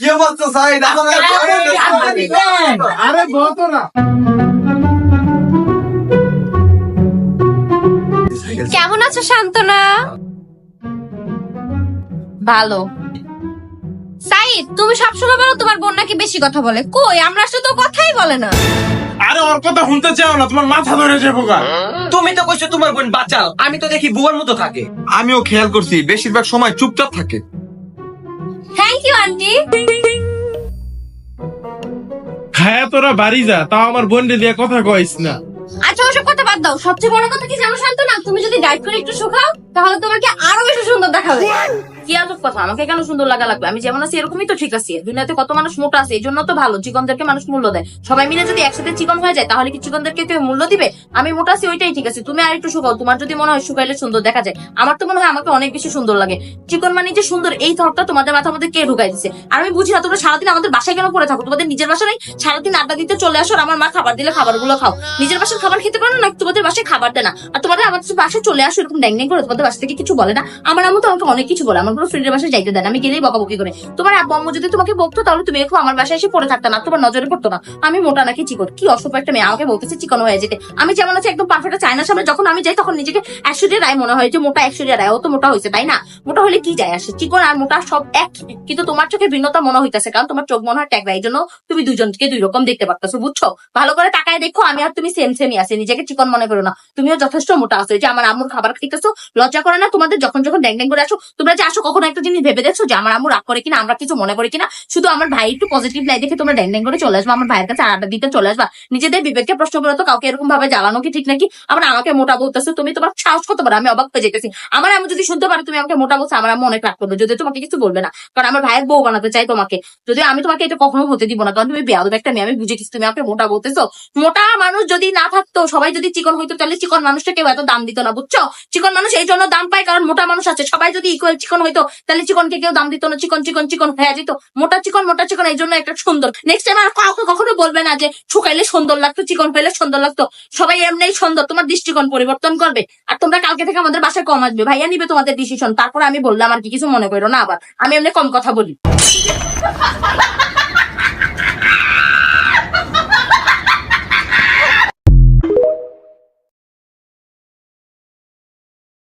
কি অবস্থা সাইদ আরে বলতো না। কেমন আছো শান্তনা? ভালো। সাইদ তুমি সবসময় বলো তোমার বোন নাকি বেশি কথা বলে। কই আমরা আসলে তো কথাই বলে না। আরে ওর কথা শুনতে চাও না তোমার মাথা ধরে যাব গা। তুমি তো কইছো তোমার বোন বাঁচাও আমি তো দেখি বুয়ার মতো থাকে। আমিও খেয়াল করছি বেশিরভাগ সময় চুপচাপ থাকে। থ্যাংক ইউ আন্টি বাড়ি যা, তাও আমার বোন দিয়ে কথা কইস না। আচ্ছা ওসব কথা বাদ দাও। সবচেয়ে বড় কথা কি জানো শান্ত? না, তুমি যদি ডাইট করে একটু শুকাও, তাহলে তোমাকে আরও বেশি সুন্দর দেখাবে কি আজব কথা? আমাকে কেন সুন্দর লাগা লাগবে? আমি যেমন আছি, এরকমই তো ঠিক আছি। দুনিয়াতে কত মানুষ মোটা আছে, এই জন্য তো ভালো, চিকনদেরকে মানুষ মূল্য দেয়। সবাই মিলে যদি একসাথে চিকন হয়ে যায়, তাহলে কি চিকনদেরকে কেউ মূল্য দিবে? আমি মোটা আছি, ওইটাই ঠিক আছে। তুমি আর একটু শুকাও, তোমার যদি মনে হয় শুকাইলে সুন্দর দেখা যায়। আমার তো মনে হয় আমাকে অনেক বেশি সুন্দর লাগে। চিকন মানে যে সুন্দর, এই থটটা তোমাদের মাথার মধ্যে কে ঢুকাই দিচ্ছে আর আমি বুঝি না, তোমরা সারাদিন আমাদের বাসায় কেন পড়ে থাকো? তোমাদের নিজের বাসা বাসায় সারাদিন আড্ডা দিতে চলে আসো আর আমার মা খাবার দিলে খাবারগুলো খাও। নিজের বাসার খাবার খেতে পারো না তোমাদের বাসায় খাবার দেয় না? আর তোমাদের আমাদের বাসায় চলে আসো, এরকম ড্যাং ড্যাং করে তোমাদের বাসা থেকে কিছু বলে না? আমার আম্মু তো আমাকে অনেক কিছু বলে। আমার কোনো ফ্রেন্ডের বাসায় যাইতে দেয় আমি গেলেই বকাবকি করে। তোমার আব্বু আম্মু যদি তোমাকে বকতো, তাহলে তুমি এখন আমার বাসায় এসে পড়ে থাকতো না, তোমার নজরে পড়তো না। আমি মোটা নাকি চিকন? কি অসভ্য একটা মেয়ে, আমাকে বলতেছে চিকন হয়ে যেতে। আমি যেমন আছে একদম পারফেক্ট চায়নার সামনে যখন আমি যাই, তখন নিজেকে ঐশ্বর্য রায় মনে হয় যে মোটা ঐশ্বর্য রায়, ও তো মোটা হয়েছে, তাই না? মোটা হলে কি যায় আসে? চিকন আর মোটা সব এক। কিন্তু তোমার চোখে ভিন্নতা মনে হইতেছে, কারণ তোমার চোখ মনে হয় ট্যাগরা এই জন্য তুমি দুজনকে দুই রকম দেখতে পারতেছো, বুঝছ? ভালো করে তাকায় দেখো, আমি আর তুমি সেম সেমই আছে, নিজেকে চিকন মনে করো না। তুমিও যথেষ্ট মোটা আছো যে আমার আম্মুর খাবার খাইতেছো, লজ্জা করে না তোমাদের যখন যখন ড্যাং ড্যাং করে আসো, তোমরা যে আসো কখনো একটা জিনিস ভেবে দেখছ যে আমার আম্মু রাগ করে কিনা, আমরা কিছু মনে করি কিনা? শুধু আমার ভাই একটু পজিটিভ লাই দেখে তোমরা ড্যাং ড্যাং করে চলে আসবা, আমার ভাইয়ের কাছে আড্ডা দিতে চলে আসবা। নিজেদের বিবেককে প্রশ্ন করে তো, কাউকে এরকম ভাবে জ্বালানো কি ঠিক নাকি? আবার আমাকে মোটা বলতেছো, তুমি তোমার সাহস কত পারো আমি অবাক হয়ে যেতেছি আমার আম্মু যদি শুনতে পারে, তুমি আমাকে মোটা বলছো, আমার আম্মু অনেক রাগ করবে। যদি তোমাকে কিছু বলবে না, কারণ আমার ভাইয়ের বউ বানাতে চাই তোমাকে। যদি আমি তোমাকে এটা কখনো হতে দিব না, কারণ তুমি বেয়াদব একটা মেয়ে, আমি বুঝে তুমি আমাকে মোটা বলতেছো। মোটা মানুষ যদি না থাকতো, সবাই যদি চিকন হইতো, তাহলে চিকন মানুষটা কেউ এত দাম দিত না, বুঝছ? চিকন মানুষ এই জন্য দাম পায়, কারণ মোটা মানুষ আছে। সবাই যদি ইকুয়াল চিকন হইতো। তাহলে চিকনকে কেউ দাম দিত না। চিকন চিকন চিকন হয়ে যেত। মোটা চিকন মোটা চিকন, এই জন্য একটা সুন্দর। নেক্সট টাইম আর কাউকে কখনো বলবে না যে শুকাইলে সুন্দর লাগতো, চিকন হইলে সুন্দর লাগতো। সবাই এমনি সুন্দর। তোমার দৃষ্টিকোণ পরিবর্তন করবে। আর তোমরা কালকে থেকে আমাদের বাসায় কম আসবে। ভাইয়া নিবে তোমাদের ডিসিশন তারপর আমি বললাম আর কি, কিছু মনে করো না আবার। আমি এমনি কম কথা বলি।